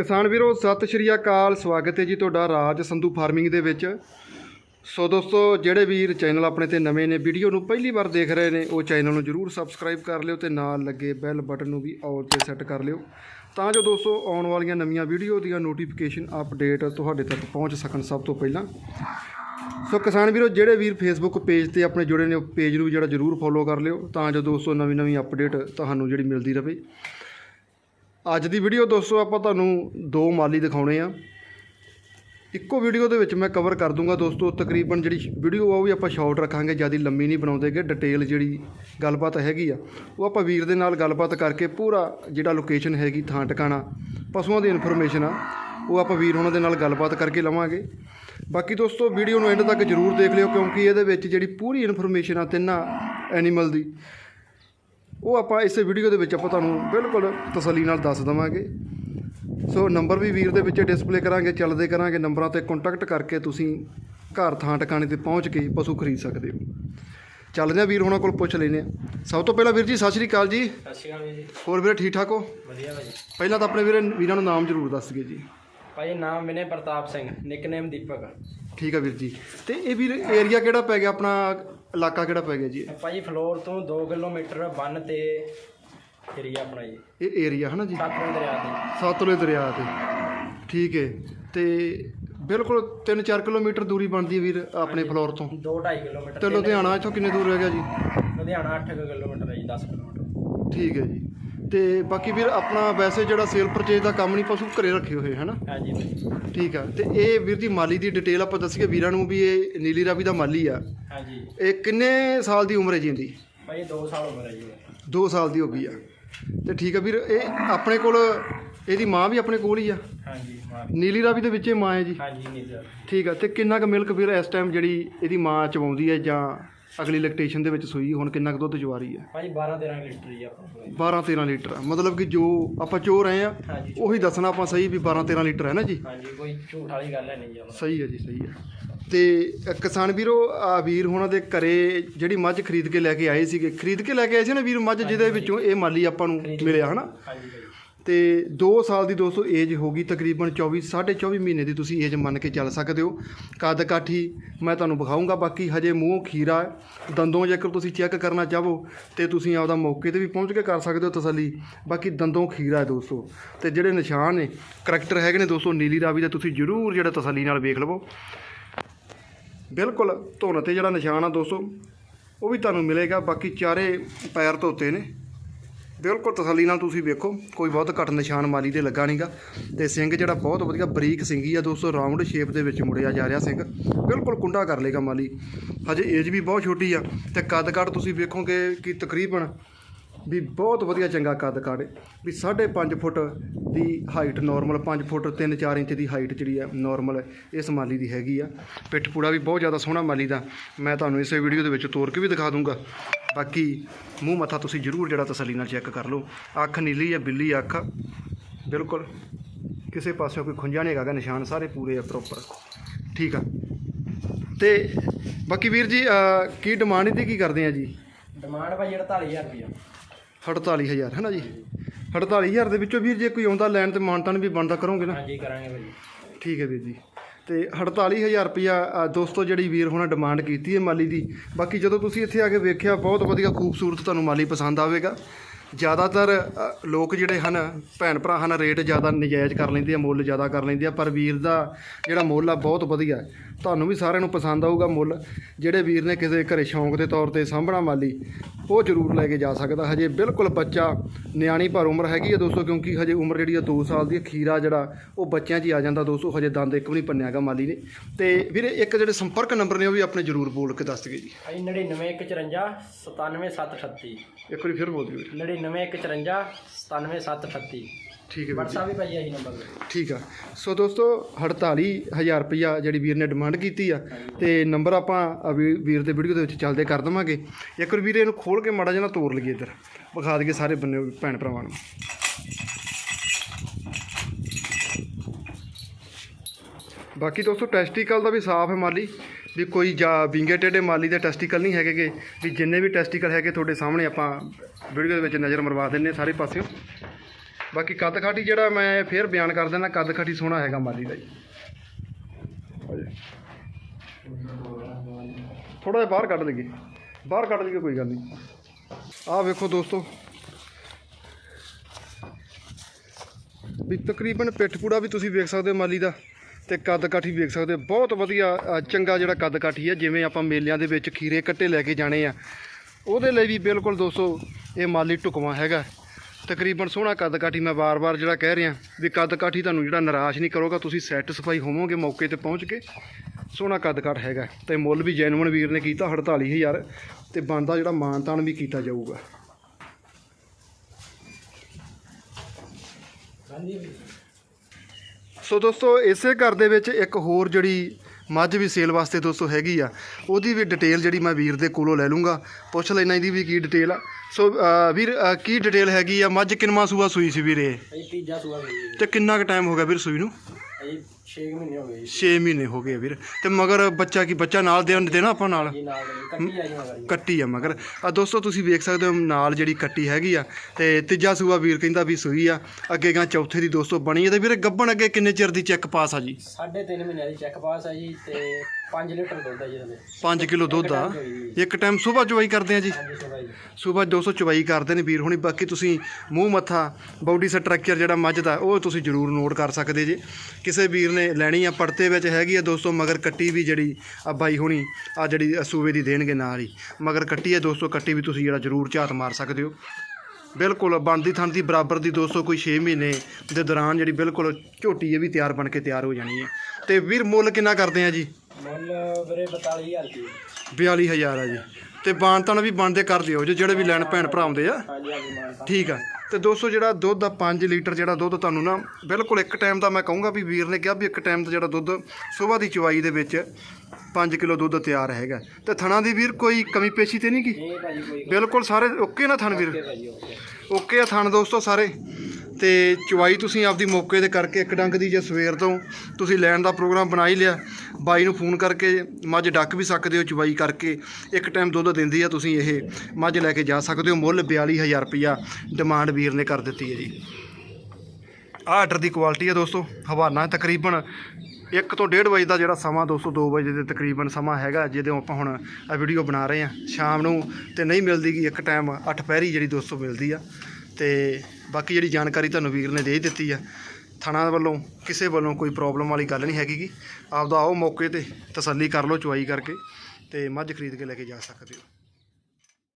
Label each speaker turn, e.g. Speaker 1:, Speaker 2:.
Speaker 1: ਕਿਸਾਨ ਵੀਰੋ, ਸਤਿ ਸ਼੍ਰੀ ਅਕਾਲ। ਸਵਾਗਤ ਹੈ ਜੀ ਤੁਹਾਡਾ ਰਾਜ ਸੰਧੂ ਫਾਰਮਿੰਗ ਦੇ ਵਿੱਚ। ਸੋ ਦੋਸਤੋ, ਜਿਹੜੇ ਵੀਰ ਚੈਨਲ ਆਪਣੇ ਤੇ ਨਵੇਂ ਨੇ, ਵੀਡੀਓ ਨੂੰ ਪਹਿਲੀ ਵਾਰ ਦੇਖ ਰਹੇ ਨੇ, ਉਹ ਚੈਨਲ ਨੂੰ ਜਰੂਰ ਸਬਸਕ੍ਰਾਈਬ ਕਰ ਲਿਓ ਤੇ ਨਾਲ ਲੱਗੇ ਬੈਲ ਬਟਨ ਨੂੰ ਵੀ ਆਲ ਤੇ ਸੈੱਟ ਕਰ ਲਿਓ। ਤਾਂ ਜੋ ਦੋਸਤੋ, ਆਉਣ ਵਾਲੀਆਂ ਨਵੀਆਂ ਵੀਡੀਓ ਦੀਆਂ ਨੋਟੀਫਿਕੇਸ਼ਨ ਅਪਡੇਟ ਤੁਹਾਡੇ ਤੱਕ ਪਹੁੰਚ ਸਕਣ ਸਭ ਤੋਂ ਪਹਿਲਾਂ। ਸੋ ਕਿਸਾਨ ਵੀਰੋ, ਜਿਹੜੇ ਵੀਰ ਫੇਸਬੁੱਕ ਪੇਜ ਤੇ ਆਪਣੇ ਜੁੜੇ ਨੇ, ਉਹ ਪੇਜ ਨੂੰ ਵੀ ਜਿਹੜਾ ਜਰੂਰ ਫੋਲੋ ਕਰ ਲਿਓ, ਤਾਂ ਜੋ ਦੋਸਤੋ ਨਵੀਂ ਨਵੀਂ ਅਪਡੇਟ ਤੁਹਾਨੂੰ ਜਿਹੜੀ ਮਿਲਦੀ ਰਹੇ। ਅੱਜ ਦੀ ਵੀਡੀਓ ਦੋਸਤੋ ਆਪਾਂ ਤੁਹਾਨੂੰ ਦੋ ਮਾਲੀ ਦਿਖਾਉਣੇ ਆ। ਇੱਕੋ ਵੀਡੀਓ ਦੇ ਵਿੱਚ ਮੈਂ ਕਵਰ ਕਰ ਦੂੰਗਾ ਦੋਸਤੋ, ਤਕਰੀਬਨ ਜਿਹੜੀ ਵੀਡੀਓ ਆ ਉਹ ਵੀ ਆਪਾਂ ਸ਼ਾਰਟ ਰੱਖਾਂਗੇ, ਜ਼ਿਆਦਾ ਲੰਮੀ ਨਹੀਂ ਬਣਾਉਂਦੇਗੇ ਡਿਟੇਲ ਜਿਹੜੀ ਗੱਲਬਾਤ ਹੈਗੀ ਆ, ਉਹ ਆਪਾਂ ਵੀਰ ਦੇ ਨਾਲ ਗੱਲਬਾਤ ਕਰਕੇ ਪੂਰਾ ਜਿਹੜਾ ਲੋਕੇਸ਼ਨ ਹੈਗੀ ਥਾਂ ਟਿਕਾਣਾ, ਪਸ਼ੂਆਂ ਦੀ ਇਨਫੋਰਮੇਸ਼ਨ ਆ, ਉਹ ਆਪਾਂ ਵੀਰ ਉਹਨਾਂ ਦੇ ਨਾਲ ਗੱਲਬਾਤ ਕਰਕੇ ਲਵਾਂਗੇ। ਬਾਕੀ ਦੋਸਤੋ ਵੀਡੀਓ ਨੂੰ ਐਂਡ ਤੱਕ ਜਰੂਰ ਦੇਖ ਲਿਓ, ਕਿਉਂਕਿ ਇਹਦੇ ਵਿੱਚ ਜਿਹੜੀ ਪੂਰੀ ਇਨਫੋਰਮੇਸ਼ਨ ਆ ਤਿੰਨਾਂ ਐਨੀਮਲ ਦੀ ਉਹ ਆਪਾਂ ਇਸੇ ਵੀਡੀਓ ਦੇ ਵਿੱਚ ਆਪਾਂ ਤੁਹਾਨੂੰ ਬਿਲਕੁਲ ਤਸੱਲੀ ਨਾਲ ਦੱਸ ਦਵਾਂਗੇ। ਸੋ ਨੰਬਰ ਵੀ ਵੀਰ ਦੇ ਵਿੱਚ ਡਿਸਪਲੇ ਕਰਾਂਗੇ ਚੱਲਦੇ ਕਰਾਂਗੇ ਨੰਬਰਾਂ ਤੇ ਕੰਟੈਕਟ ਕਰਕੇ ਤੁਸੀਂ ਘਰ ਥਾਂ ਟਿਕਾਣੇ ਤੇ ਪਹੁੰਚ ਕੇ ਪਸ਼ੂ ਖਰੀਦ ਸਕਦੇ ਹੋ। ਚੱਲਦੇ ਆ ਵੀਰ ਹੋਣਾ ਕੋਲ ਪੁੱਛ ਲੈਨੇ ਆ ਸਭ ਤੋਂ ਪਹਿਲਾਂ ਵੀਰ ਜੀ ਸਤਿ ਸ਼੍ਰੀ ਅਕਾਲ ਜੀ।
Speaker 2: ਸਤਿ ਸ਼੍ਰੀ ਅਕਾਲ ਜੀ।
Speaker 1: ਹੋਰ ਵੀਰੇ ਠੀਕ ਠਾਕ ਹੋ?
Speaker 2: ਵਧੀਆ ਭਾਜੀ।
Speaker 1: ਪਹਿਲਾਂ ਤਾਂ ਆਪਣੇ ਵੀਰੇ ਵੀਰਾਂ ਨੂੰ ਨਾਮ ਜ਼ਰੂਰ ਦੱਸ ਦਿਓ ਜੀ।
Speaker 2: ਭਾਜੀ ਨਾਮ ਵਿਨੇ ਪ੍ਰਤਾਪ ਸਿੰਘ ਨਿਕਨੇਮ ਦੀਪਕ।
Speaker 1: ਠੀਕ ਆ ਵੀਰ ਜੀ। ਤੇ ਇਹ ਵੀਰ ਏਰੀਆ ਕਿਹੜਾ ਪੈ ਗਿਆ ਆਪਣਾ? ਇਲਾਕਾ ਕਿਹੜਾ ਪੈ ਗਿਆ ਜੀ?
Speaker 2: ਭਾਜੀ ਫਲੋਰ ਤੋਂ 2 ਕਿਲੋਮੀਟਰ ਬੰਨ ਤੇ ਏਰੀਆ ਆਪਣਾ ਜੀ।
Speaker 1: ਇਹ ਏਰੀਆ ਹਨਾ ਜੀ?
Speaker 2: ਸਤਲੁਜ ਦਰਿਆ ਤੇ।
Speaker 1: ਸਤਲੁਜ ਦਰਿਆ ਤੇ। ਠੀਕ ਹੈ ਤੇ ਬਿਲਕੁਲ 3-4 ਕਿਲੋਮੀਟਰ ਦੂਰੀ ਬਣਦੀ ਹੈ ਵੀਰ ਆਪਣੇ ਫਲੋਰ ਤੋਂ?
Speaker 2: 2.5 ਕਿਲੋਮੀਟਰ
Speaker 1: ਤੇ ਲੁਧਿਆਣਾ ਇੱਥੋਂ ਕਿੰਨੇ ਦੂਰ ਰਹਿ ਗਿਆ ਜੀ?
Speaker 2: ਲੁਧਿਆਣਾ 8 ਕਿਲੋਮੀਟਰ ਹੈ ਜੀ 10 ਕਿਲੋਮੀਟਰ।
Speaker 1: ਠੀਕ ਹੈ ਜੀ। ਤੇ ਬਾਕੀ ਵੀਰ ਆਪਣਾ ਵੈਸੇ ਜਿਹੜਾ ਸੇਲ ਪਰਚੇਜ ਦਾ ਕੰਮ ਨਹੀਂ ਪਸ਼ੂ ਘਰੇ ਰੱਖੇ ਹੋਏ ਹਨਾ?
Speaker 2: ਹਾਂਜੀ ਭਾਜੀ
Speaker 1: ਠੀਕ ਆ। ਤੇ ਇਹ ਵੀਰ ਦੀ ਮਾਲੀ ਦੀ ਡਿਟੇਲ ਆਪਾਂ ਦੱਸੀਏ ਵੀਰਾਂ ਨੂੰ ਵੀ ਇਹ ਨੀਲੀ ਰਾਵੀ ਦਾ ਮਾਲੀ ਆ।
Speaker 2: ਹਾਂਜੀ।
Speaker 1: ਇਹ ਕਿੰਨੇ ਸਾਲ ਦੀ ਉਮਰ ਹੈ ਜੀ ਇਹਦੀ?
Speaker 2: ਭਾਜੀ 2 ਸਾਲ ਉਮਰ ਹੈ ਜੀ
Speaker 1: 2 ਸਾਲ ਦੀ ਹੋ ਗਈ ਆ। ਤੇ ਠੀਕ ਆ ਵੀਰ ਇਹ ਆਪਣੇ ਕੋਲ ਇਹਦੀ ਮਾਂ ਵੀ ਆਪਣੇ ਕੋਲ ਹੀ ਆ?
Speaker 2: ਹਾਂਜੀ ਮਾਂ
Speaker 1: ਨੀਲੀ ਰਾਵੀ ਦੇ ਵਿੱਚ ਇਹ ਮਾਂ ਹੈ ਜੀ?
Speaker 2: ਹਾਂਜੀ ਨੀਜ਼ਰ
Speaker 1: ਠੀਕ ਆ। ਤੇ ਕਿੰਨਾ ਕੁ ਮਿਲਕ ਵੀਰ ਇਸ ਟਾਈਮ ਜਿਹੜੀ ਇਹਦੀ ਮਾਂ ਚਵਾਉਂਦੀ ਹੈ ਜਾਂ ਅਗਲੀ ਲੈਕਟੇਸ਼ਨ ਦੇ ਵਿੱਚ ਸੂਈ ਹੁਣ ਕਿੰਨਾ ਕੁ ਦੁੱਧ ਚਵਾ ਰਹੀ ਹੈ?
Speaker 2: ਭਾਜੀ 12 13 ਲੀਟਰ ਜੀ ਆਪਾਂ ਕੋਲ
Speaker 1: 12 13 ਲੀਟਰ ਆ। ਮਤਲਬ ਕਿ ਜੋ ਆਪਾਂ ਚੋ ਰਹੇ ਆ
Speaker 2: ਹਾਂਜੀ।
Speaker 1: ਉਹੀ ਦੱਸਣਾ ਆਪਾਂ ਸਹੀ ਵੀ 12 13 ਲੀਟਰ ਹੈ ਨਾ ਜੀ?
Speaker 2: ਹਾਂਜੀ ਕੋਈ ਝੂਠ ਵਾਲੀ ਗੱਲ ਹੈ ਨਹੀਂ ਜੀ ਆਪਣਾ।
Speaker 1: ਸਹੀ ਹੈ ਜੀ ਸਹੀ ਹੈ। ਤੇ ਅ, ਕਿਸਾਨ ਵੀਰੋ ਆ ਵੀਰ ਹੋਣਾ ਦੇ ਘਰੇ ਜਿਹੜੀ ਮੱਝ ਖਰੀਦ ਕੇ ਲੈ ਕੇ ਆਏ ਸੀਗੇ ਖਰੀਦ ਕੇ ਲੈ ਕੇ ਆਏ ਸੀ ਨਾ ਵੀਰ ਮੱਝ ਜਿਹਦੇ ਵਿੱਚੋਂ ਇਹ ਮਾਲੀ ਆਪਾਂ ਨੂੰ ਮਿਲਿਆ ਹਨਾ?
Speaker 2: ਹਾਂਜੀ ਭਾਜੀ
Speaker 1: ਤੇ 2 ਸਾਲ ਦੀ ਦੋਸਤੋ ਏਜ ਹੋ ਗਈ ਤਕਰੀਬਨ 24 24 ਮਹੀਨੇ ਦੀ ਤੁਸੀਂ ਏਜ ਮੰਨ ਕੇ ਚੱਲ ਸਕਦੇ ਹੋ। ਕੱਦ ਕਾਠੀ ਮੈਂ ਤੁਹਾਨੂੰ ਵਿਖਾਊਂਗਾ, ਬਾਕੀ ਹਜੇ ਮੂੰਹ ਖੀਰਾ ਦੰਦੋਂ ਜੇਕਰ ਤੁਸੀਂ ਚੈੱਕ ਕਰਨਾ ਚਾਹੋ ਤੇ ਤੁਸੀਂ ਆਪਦਾ ਮੌਕੇ ਤੇ ਵੀ ਪਹੁੰਚ ਕੇ ਕਰ ਸਕਦੇ ਹੋ ਤਸੱਲੀ। ਬਾਕੀ ਦੰਦੋਂ ਖੀਰਾ ਹੈ ਦੋਸਤੋ। ਤੇ ਜਿਹੜੇ ਨਿਸ਼ਾਨ ਨੇ, ਕਰੈਕਟਰ ਹੈਗੇ ਨੇ ਦੋਸਤੋ, ਨੀਲੀ ਰਾਵੀ ਦਾ, ਤੁਸੀਂ ਜ਼ਰੂਰ ਜਿਹੜਾ ਤਸੱਲੀ ਨਾਲ ਵੇਖ ਲਵੋ। ਬਿਲਕੁਲ ਧੁਨ ਤੇ ਜਿਹੜਾ ਨਿਸ਼ਾਨ ਆ ਦੋਸਤੋ, ਉਹ ਵੀ ਤੁਹਾਨੂੰ ਮਿਲੇਗਾ। ਬਾਕੀ ਚਾਰੇ ਪੈਰ ਧੋਤੇ ਨੇ। ਬਿਲਕੁਲ ਤਸੱਲੀ ਨਾਲ ਤੁਸੀਂ ਵੇਖੋ, ਕੋਈ ਬਹੁਤ ਘੱਟ ਨਿਸ਼ਾਨ ਮਾਲੀ ਦੇ ਲੱਗਾ ਨਹੀਂਗਾ। ਤੇ ਸਿੰਘ ਜਿਹੜਾ ਬਹੁਤ ਵਧੀਆ ਬਰੀਕ ਸਿੰਗੀ ਆ ਦੋਸਤੋ ਰਾਉਂਡ ਸ਼ੇਪ ਦੇ ਵਿੱਚ ਮੁੜਿਆ ਜਾ ਰਿਹਾ ਸਿੰਘ। ਬਿਲਕੁਲ ਕੁੰਡਾ ਕਰ ਲੇਗਾ ਮਾਲੀ। ਹਜੇ ਏਜ ਵੀ ਬਹੁਤ ਛੋਟੀ ਆ, ਤੇ ਕੱਦ ਕੱਟ ਤੁਸੀਂ ਵੇਖੋਗੇ ਕਿ ਤਕਰੀਬਨ ਵੀ ਬਹੁਤ ਵਧੀਆ ਚੰਗਾ ਕੱਦ ਕਾੜੇ ਵੀ 5.5 ਫੁੱਟ ਦੀ ਹਾਈਟ ਨਾਰਮਲ 5 ਫੁੱਟ 3-4 ਇੰਚ ਦੀ ਹਾਈਟ ਜਿਹੜੀ ਆ ਨਾਰਮਲ ਇਸ ਮਾਲੀ ਦੀ ਹੈਗੀ ਆ। ਪਿੱਠ ਪੂੜਾ ਵੀ ਬਹੁਤ ਜ਼ਿਆਦਾ ਸੋਹਣਾ ਮਾਲੀ ਦਾ। ਮੈਂ ਤੁਹਾਨੂੰ ਇਸੇ ਵੀਡੀਓ ਦੇ ਵਿੱਚ ਤੋਰ ਕੇ ਵੀ ਦਿਖਾ ਦੂੰਗਾ। ਬਾਕੀ ਮੂੰਹ ਮੱਥਾ ਤੁਸੀਂ ਜ਼ਰੂਰ ਜਿਹੜਾ ਤਸੱਲੀ ਨਾਲ ਚੈੱਕ ਕਰ ਲਓ। ਅੱਖ ਨੀਲੀ ਆ ਬਿੱਲੀ ਅੱਖ ਬਿਲਕੁਲ ਕਿਸੇ ਪਾਸਿਓਂ ਕੋਈ ਖੁੰਝਾ ਨਹੀਂ ਹੈਗਾ ਨਿਸ਼ਾਨ ਸਾਰੇ ਪੂਰੇ ਆ ਪ੍ਰੋਪਰ ਠੀਕ ਆ। ਤੇ ਬਾਕੀ ਵੀਰ ਜੀ ਕੀ ਡਿਮਾਂਡ ਇਹਦੀ ਕੀ ਕਰਦੇ ਆ ਜੀ?
Speaker 2: ਡਿਮਾਂਡ ਭਾਜੀ 48000 ਰੁਪਇਆ
Speaker 1: 48000 ਹੈ ਨਾ ਜੀ? 48000 ਦੇ ਵਿੱਚੋਂ ਵੀਰ ਜੇ ਕੋਈ ਆਉਂਦਾ ਲੈਣ ਤੇ ਮਾਨਤਾਨ ਵੀ ਬਣਦਾ ਕਰੋਗੇ ਨਾ?
Speaker 2: ਹਾਂਜੀ ਕਰਾਂਗੇ ਭਾਜੀ
Speaker 1: ਠੀਕ ਹੈ ਵੀਰ ਜੀ। ਤੇ 48000 ਰੁਪਿਆ ਦੋਸਤੋ ਜਿਹੜੀ ਵੀਰ ਹੁਣ ਡਿਮਾਂਡ ਕੀਤੀ ਹੈ ਮਾਲੀ ਦੀ। ਬਾਕੀ ਜਦੋਂ ਤੁਸੀਂ ਇੱਥੇ ਆ ਕੇ ਵੇਖਿਆ, ਬਹੁਤ ਵਧੀਆ ਖੂਬਸੂਰਤ ਤੁਹਾਨੂੰ ਮਾਲੀ ਪਸੰਦ ਆਵੇਗਾ। ਜ਼ਿਆਦਾਤਰ ਲੋਕ ਜਿਹੜੇ ਹਨ ਭੈਣ ਭਰਾ ਹਨ, ਰੇਟ ਜ਼ਿਆਦਾ ਨਜਾਇਜ਼ ਕਰ ਲੈਂਦੇ ਆ, ਮੁੱਲ ਜ਼ਿਆਦਾ ਕਰ ਲੈਂਦੇ ਆ, ਪਰ ਵੀਰ ਦਾ ਜਿਹੜਾ ਮੁੱਲ ਆ ਬਹੁਤ ਵਧੀਆ। ਤੁਹਾਨੂੰ ਵੀ ਸਾਰਿਆਂ ਨੂੰ ਪਸੰਦ ਆਊਗਾ ਮੁੱਲ ਜਿਹੜੇ ਵੀਰ ਨੇ ਕਿਸੇ ਘਰੇ ਸ਼ੌਂਕ ਦੇ ਤੌਰ ਤੇ ਸਾਂਭਣਾ ਮਾਲੀ ਉਹ ਜ਼ਰੂਰ ਲੈ ਕੇ ਜਾ ਸਕਦਾ। ਹਜੇ ਬਿਲਕੁਲ ਬੱਚਾ ਨਿਆਣੀ ਪਰ ਉਮਰ ਹੈਗੀ ਆ ਦੋਸਤੋ ਕਿਉਂਕਿ ਹਜੇ ਉਮਰ ਜਿਹੜੀ ਆ 2 ਸਾਲ ਦੀ ਖੀਰਾ ਜਿਹੜਾ ਉਹ ਬੱਚਿਆਂ 'ਚ ਹੀ ਆ ਜਾਂਦਾ ਦੋਸਤੋ ਹਜੇ ਦੰਦ ਇੱਕ ਵੀ ਨਹੀਂ ਪੰਨਿਆਗਾ ਮਾਲੀ ਨੇ। ਤੇ ਵੀਰੇ ਇੱਕ ਜਿਹੜੇ ਸੰਪਰਕ ਨੰਬਰ ਨੇ ਉਹ ਵੀ ਆਪਣੇ ਜ਼ਰੂਰ ਬੋਲ ਕੇ ਦੱਸ ਦਿਓ ਜੀ।
Speaker 2: ਭਾਈ 99154 97738
Speaker 1: ਇੱਕ ਵਾਰੀ ਫਿਰ ਬੋਲ ਦਿਓ ਵੀਰੇ।
Speaker 2: 99154 97738
Speaker 1: ਠੀਕ ਹੈ
Speaker 2: WhatsApp ਵੀ ਭਾਈ ਇਹੀ ਨੰਬਰ
Speaker 1: ਠੀਕ ਆ। ਸੋ ਦੋਸਤੋ 48000 ਰੁਪਇਆ ਜਿਹੜੀ ਵੀਰ ਨੇ ਡਿਮਾਂਡ ਕੀਤੀ ਆ। ਤੇ ਨੰਬਰ ਆਪਾਂ ਆ ਵੀਰ ਦੇ ਵੀਡੀਓ ਦੇ ਵਿੱਚ ਚੱਲਦੇ ਕਰ ਦਵਾਂਗੇ। ਇੱਕ ਵਾਰ ਵੀਰ ਇਹਨੂੰ ਖੋਲ ਕੇ ਮਾੜਾ ਜਿਹਾ ਨਾ ਤੋੜ ਲਈਏ ਇੱਧਰ। ਵਿਖਾ ਦਈਏ ਸਾਰੇ ਬੰਨੇ ਭੈਣ ਭਰਾਵਾਂ ਨੂੰ। ਬਾਕੀ ਦੋਸਤੋ ਟੈਸਟੀਕਲ ਦਾ ਵੀ ਸਾਫ਼ ਹੈ ਮਾਲੀ। ਵੀ ਕੋਈ ਜਾਂ ਵਿੰਗੇ ਟੇਡੇ ਮਾਲੀ ਦੇ ਟੈਸਟੀਕਲ ਨਹੀਂ ਹੈਗੇਗੇ। ਵੀ ਜਿੰਨੇ ਵੀ ਟੈਸਟੀਕਲ ਹੈਗੇ ਤੁਹਾਡੇ ਸਾਹਮਣੇ ਆਪਾਂ ਵੀਡੀਓ ਦੇ ਵਿੱਚ ਨਜ਼ਰ ਮਰਵਾ ਦਿੰਨੇ ਸਾਰੇ ਪਾਸਿਓਂ। ਬਾਕੀ ਕੱਦ ਖਾਟੀ ਜਿਹੜਾ ਮੈਂ ਫੇਰ ਬਿਆਨ ਕਰ ਦਿੰਦਾ, ਕੱਦ ਖਾਟੀ ਸੋਹਣਾ ਹੈਗਾ ਮਾਲੀ ਦਾ ਜੀ। ਥੋੜਾ ਜਿਹਾ ਬਾਹਰ ਕੱਢ ਲਈਏ। ਬਾਹਰ ਕੱਢ ਲਈਏ ਕੋਈ ਗੱਲ ਨਹੀਂ। ਆਹ ਵੇਖੋ ਦੋਸਤੋ। ਵੀ ਤਕਰੀਬਨ ਪਿੱਠ ਪੂੜਾ ਵੀ ਤੁਸੀਂ ਵੇਖ ਸਕਦੇ ਹੋ ਮਾਲੀ ਦਾ ਤੇ ਕੱਦ ਕਾਠੀ ਵੇਖ ਸਕਦੇ ਹੋ। ਬਹੁਤ ਵਧੀਆ ਚੰਗਾ ਜਿਹੜਾ ਕੱਦ ਕਾਠੀ ਹੈ, ਜਿਵੇਂ ਆਪਾਂ ਮੇਲਿਆਂ ਦੇ ਵਿੱਚ ਖੀਰੇ ਕੱਟੇ ਲੈ ਕੇ ਜਾਣੇ ਆ। ਉਹਦੇ ਲਈ ਵੀ ਬਿਲਕੁਲ ਦੋਸਤੋ, ਇਹ ਮਾਲੀ ਢੁਕਵਾਂ ਹੈਗਾ। ਤਕਰੀਬਨ ਸੋਹਣਾ ਕੱਦ ਕਾਠੀ ਮੈਂ ਵਾਰ-ਵਾਰ ਜਿਹੜਾ ਕਹਿ ਰਿਹਾ ਵੀ ਕੱਦ ਕਾਠੀ ਤੁਹਾਨੂੰ ਜਿਹੜਾ ਨਿਰਾਸ਼ ਨਹੀਂ ਕਰੋਗਾ, ਤੁਸੀਂ ਸੈਟੀਸਫਾਈ ਹੋਵੋਗੇ ਮੌਕੇ ਤੇ ਪਹੁੰਚ ਕੇ। ਸੋਹਣਾ ਕੱਦ ਕਾਠ ਹੈਗਾ ਤੇ ਮੁੱਲ ਵੀ ਜੈਨੂਨ ਵੀਰ ਨੇ ਕੀਤਾ 48000 ਤੇ ਬਣਦਾ ਜਿਹੜਾ ਮਾਨਤਾਨ ਵੀ ਕੀਤਾ ਜਾਊਗਾ। ਸੋ ਦੋਸਤੋ ਇਸੇ ਘਰ ਦੇ ਵਿੱਚ ਇੱਕ ਹੋਰ ਜਿਹੜੀ ਮੱਝ ਵੀ ਸੇਲ ਵਾਸਤੇ ਦੋਸਤੋ ਹੈਗੀ ਆ ਉਹਦੀ ਵੀ ਡਿਟੇਲ ਜਿਹੜੀ ਮੈਂ ਵੀਰ ਦੇ ਕੋਲੋਂ ਲੈ ਲੂੰਗਾ। ਪੁੱਛ ਲੈਣਾ ਇਹਦੀ ਵੀ ਕੀ ਡਿਟੇਲ ਆ। ਸੋ ਵੀਰ ਕੀ ਡਿਟੇਲ ਹੈਗੀ ਆ? ਮੱਝ ਕਿੰਨਵਾਂ ਸੂਆ ਸੂਈ ਸੀ ਵੀਰੇ?
Speaker 2: ਇਹ ਤੀਜਾ ਸੂਆ
Speaker 1: ਤੇ ਕਿੰਨਾ ਕੁ ਟਾਈਮ ਹੋ ਗਿਆ ਵੀਰ ਸੂਈ ਨੂੰ?
Speaker 2: 6 ਮਹੀਨੇ ਹੋ ਗਏ ਜੀ।
Speaker 1: 6 ਮਹੀਨੇ ਹੋ ਗਏ ਆ ਵੀਰ। ਤੇ ਮਗਰ ਬੱਚਾ ਕੀ ਬੱਚਾ ਨਾਲ ਦੇ ਦੇਣਾ ਆਪਾਂ ਨਾਲ?
Speaker 2: ਜੀ ਨਾਲ ਦੇ। ਕੱਟੀ ਆਈ ਮਗਰ ਜੀ
Speaker 1: ਕੱਟੀ ਆ ਮਗਰ। ਆ ਦੋਸਤੋ ਤੁਸੀਂ ਵੇਖ ਸਕਦੇ ਹੋ ਨਾਲ ਜਿਹੜੀ ਕੱਟੀ ਹੈਗੀ ਆ। ਤੇ ਤੀਜਾ ਸੂਆ ਵੀਰ ਕਹਿੰਦਾ ਵੀ ਸੂਈ ਆ। ਅੱਗੇ ਗਾਂ ਚੌਥੇ ਦੀ ਦੋਸਤੋ ਬਣੀ ਹੈ ਤੇ ਵੀਰੇ ਗੱਬਣ ਅੱਗੇ ਕਿੰਨੇ ਚਿਰ ਦੀ ਚੈੱਕ ਪਾਸ ਆ ਜੀ?
Speaker 2: ਸਾਢੇ ਤਿੰਨ ਮਹੀਨਿਆਂ ਦੀ ਚੈੱਕ ਪਾਸ ਆ ਜੀ ਤੇ 5 ਲੀਟਰ ਦੁੱਧ ਆ ਜੀ ਇਹਦੇ।
Speaker 1: 5 ਕਿਲੋ ਦੁੱਧ ਆ। ਇੱਕ ਟਾਈਮ ਸਵੇਰ ਚਵਾਈ ਕਰਦੇ ਆ ਜੀ। ਸਵੇਰ 200 ਚਵਾਈ ਕਰਦੇ ਨੇ ਵੀਰ। ਹੁਣੀ ਬਾਕੀ ਤੁਸੀਂ ਮੂੰਹ ਮੱਥਾ ਬਾਡੀ ਸਟਰਕਚਰ ਜਿਹੜਾ ਮੱਝ ਦਾ ਉਹ ਤੁਸੀਂ ਜ਼ਰੂਰ ਨੋਟ ਕਰ ਸਕਦੇ ਜੇ। ਕਿਸੇ ਵੀਰ ਨੇ ਲੈਣੀ ਆ ਪੜਤੇ ਵਿੱਚ ਹੈਗੀ ਆ ਦੋਸਤੋ ਮਗਰ ਕੱਟੀ ਵੀ ਜਿਹੜੀ ਆ ਬਾਈ ਹੁਣੀ ਆ ਜਿਹੜੀ ਸੂਵੇ ਦੀ ਦੇਣਗੇ ਨਾਲ ਹੀ। ਮਗਰ ਕੱਟੀ ਹੈ ਦੋਸਤੋ ਕੱਟੀ ਵੀ ਤੁਸੀਂ ਜਿਹੜਾ ਜ਼ਰੂਰ ਝਾਤ ਮਾਰ ਸਕਦੇ ਹੋ। ਬਿਲਕੁਲ ਬਣਦੀ ਥਣ ਦੀ ਬਰਾਬਰ ਦੀ ਦੋਸਤੋ ਕੋਈ 6 ਮਹੀਨੇ ਦੇ ਦੌਰਾਨ ਜਿਹੜੀ ਬਿਲਕੁਲ ਝੋਟੀ ਇਹ ਵੀ ਤਿਆਰ ਬਣ ਕੇ ਤਿਆਰ ਹੋ ਜਾਣੀ ਹੈ ਤੇ ਵੀਰ ਮੁੱਲ ਕਿੰਨਾ ਕਰਦੇ ਆ ਜੀ?
Speaker 2: ਮੁੱਲ ਵੀਰੇ 42000 ਜੀ
Speaker 1: 42000 ਆ ਜੀ। ਤੇ ਬਾਨਤਨ ਵੀ ਬਣਦੇ ਕਰ ਲਿਓ ਜੇ ਜਿਹੜੇ ਵੀ ਲੈਣ ਭੈਣ ਭਰਾ ਆਉਂਦੇ ਆ।
Speaker 2: ਹਾਂਜੀ ਹਾਂਜੀ ਮਾਨਤਾ
Speaker 1: ਠੀਕ ਆ। ਤੇ ਦੋਸਤੋ ਜਿਹੜਾ ਦੁੱਧ ਆ 5 ਲੀਟਰ ਜਿਹੜਾ ਦੁੱਧ ਤੁਹਾਨੂੰ ਨਾ ਬਿਲਕੁਲ ਇੱਕ ਟਾਈਮ ਦਾ ਮੈਂ ਕਹੂੰਗਾ ਵੀ ਵੀਰ ਨੇ ਕਿਹਾ ਵੀ ਇੱਕ ਟਾਈਮ ਦਾ ਜਿਹੜਾ ਦੁੱਧ ਸਵੇਰ ਦੀ ਚਵਾਈ ਦੇ ਵਿੱਚ 5 ਕਿਲੋ ਦੁੱਧ ਤਿਆਰ ਹੈਗਾ। ਤੇ ਥਣਾ ਦੀ ਵੀਰ ਕੋਈ ਕਮੀ ਪੇਸ਼ੀ ਤੇ ਨਹੀਂ
Speaker 2: ਭਾਜੀ ਕੋਈ
Speaker 1: ਬਿਲਕੁਲ ਸਾਰੇ ਓਕੇ ਨਾ ਥਣ ਵੀਰ?
Speaker 2: ਓਕੇ ਭਾਜੀ ਓਕੇ।
Speaker 1: ਓਕੇ ਆ ਥਣ ਦੋਸਤੋ ਸਾਰੇ। ਤੇ ਚਵਾਈ ਤੁਸੀਂ ਆਪਦੀ ਮੌਕੇ ਤੇ ਕਰਕੇ ਇੱਕ ਡੰਗ ਦੀ ਜੇ ਸਵੇਰ ਤੋਂ ਤੁਸੀਂ ਲੈਣ ਦਾ ਪ੍ਰੋਗਰਾਮ ਬਣਾ ਹੀ ਲਿਆ। ਬਾਈ ਨੂੰ ਫੋਨ ਕਰਕੇ ਮੱਝ ਡੱਕ ਵੀ ਸਕਦੇ ਹੋ ਚਵਾਈ ਕਰਕੇ। ਇੱਕ ਟਾਈਮ ਦੁੱਧ ਦਿੰਦੀ ਆ ਤੁਸੀਂ ਇਹ। ਮੱਝ ਲੈ ਕੇ ਜਾ ਸਕਦੇ ਹੋ, ਮੁੱਲ 42000 ਰੁਪਇਆ ਡਿਮਾਂਡ ਵੀਰ ਨੇ ਕਰ ਦਿੱਤੀ ਹੈ ਜੀ। ਆਹ ਆਰਡਰ ਦੀ ਕੁਆਲਿਟੀ ਹੈ ਦੋਸਤੋ, ਹਵਾਨਾ ਤਕਰੀਬਨ 1 ਤੋਂ 1.5 ਵਜੇ ਦਾ ਜਿਹੜਾ ਸਮਾਂ ਦੋਸਤੋ 2 ਵਜੇ ਦੇ ਤਕਰੀਬਨ ਸਮਾਂ ਹੈਗਾ, ਜਿਹਦੇ ਆਪਾਂ ਹੁਣ ਆ ਵੀਡੀਓ ਬਣਾ ਰਹੇ ਆ ਸ਼ਾਮ ਨੂੰ ਤੇ ਨਹੀਂ ਮਿਲਦੀ ਗੀ, ਇੱਕ ਟਾਈਮ 8 ਪਹਿਰੀ ਜਿਹੜੀ ਦੋਸਤੋ ਮਿਲਦੀ ਆ। ਤੇ ਬਾਕੀ ਜਿਹੜੀ ਜਾਣਕਾਰੀ ਤੁਹਾਨੂੰ ਵੀਰ ਨੇ ਦੇ ਦਿੱਤੀ ਆ, ਥਾਣਾ ਵੱਲੋਂ, ਕਿਸੇ ਵੱਲੋਂ ਕੋਈ ਪ੍ਰੋਬਲਮ ਵਾਲੀ ਗੱਲ ਨਹੀਂ ਹੈਗੀ ਗੀ। ਆਪਦਾ ਆਓ ਮੌਕੇ ਤੇ ਤਸੱਲੀ ਕਰ ਲਓ ਚੁਆਈ ਕਰਕੇ ਤੇ ਮੱਝ ਖਰੀਦ ਕੇ ਲੈ ਕੇ ਜਾ ਸਕਦੇ ਹੋ।